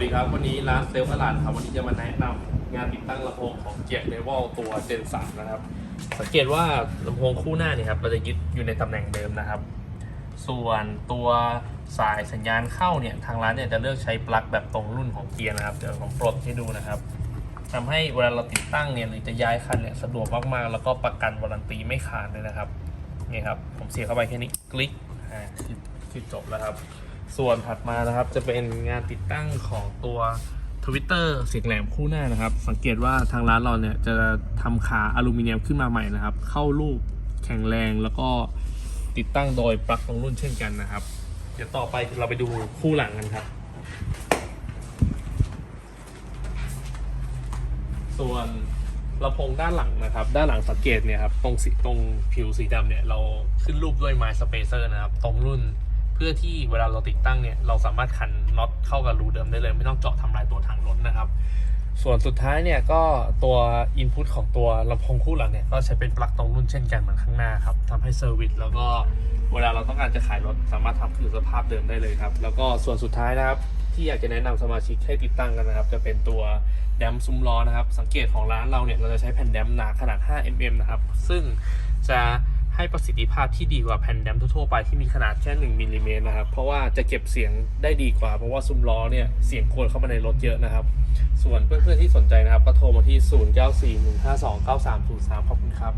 วัสดีครับ วันนี้ร้านเซลฟ์อลานครับวันนี้จะมาแนะนำงานติดตั้งลำโพงของเจียกเลเวลตัวเจนสามนะครับ สังเกตว่าลำโพงคู่หน้าเนี่ยครับเราจะยึดอยู่ในตำแหน่งเดิมนะครับ ส่วนตัวสายสัญญาณเข้าเนี่ยทางร้านเนี่ยจะเลือกใช้ปลั๊กแบบตรงรุ่นของเกียร์นะครับเดี๋ยวผมปลดให้ดูนะครับทำให้เวลาเราติดตั้งเนี่ยหรือจะย้ายคันเนี่ยสะดวกมากๆแล้วก็ประกันวารันตีไม่ขาดเลยนะครับนี่ครับผมเสียบเข้าไปแค่นี้คลิกอ่าคือจบแล้วครับ ส่วนถัดมานะครับจะเป็นงานติดตั้งของตัวทวิตเตอร์เสียงแหลมคู่หน้านะครับ สังเกตว่าทางร้านเราเนี่ยจะทำขาอลูมิเนียมขึ้นมาใหม่นะครับ เข้ารูปแข็งแรงแล้วก็ติดตั้งโดยปลั๊กตรงรุ่นเช่นกันนะครับ เดี๋ยวต่อไปเราไปดูคู่หลังกันครับ ส่วนลำโพงด้านหลังนะครับ ด้านหลังสังเกตเนี่ยครับตรงสีตรงผิวสีดำเนี่ยเราขึ้นรูปด้วยไม้สเปเซอร์นะครับ ตรงรุ่น พื่อที่เวลาเราติดตั้งเนี่ยเราสามารถขันน็อตเข้ากับรูเดิมได้เลย ไม่ต้องเจาะทำลายตัวถังรถนะครับ ส่วนสุดท้ายเนี่ยก็ตัว Input ของตัวลำโพงคู่หลังเนี่ยก็ใช้เป็นปลั๊กตรงรุ่นเช่นกันเหมือนข้างหน้าครับทำให้เซอร์วิสแล้วก็เวลาเราต้องการจะขายรถสามารถทำคืนสภาพเดิมได้เลยครับ แล้วก็ส่วนสุดท้ายนะครับ ที่อยากจะแนะนำสมาชิกให้ติดตั้งกันนะครับ จะเป็นตัวแดมซุ้มล้อนะครับ สังเกตของร้านเราเนี่ยเราจะใช้แผ่นแดมหนาขนาด 5 mm นะครับ ซึ่งจะ ให้ประสิทธิภาพที่ดีกว่าแผ่นแดมทั่วๆไปที่มีขนาดแค่ 1มิลลิเมตรนะครับ เพราะว่าจะเก็บเสียงได้ดีกว่า เพราะว่าซุ้มล้อเนี่ยเสียงโคนเข้ามาในรถเยอะนะครับ ส่วนเพื่อนๆที่สนใจนะครับ ก็โทรมาที่ 0941529303 ขอบคุณครับ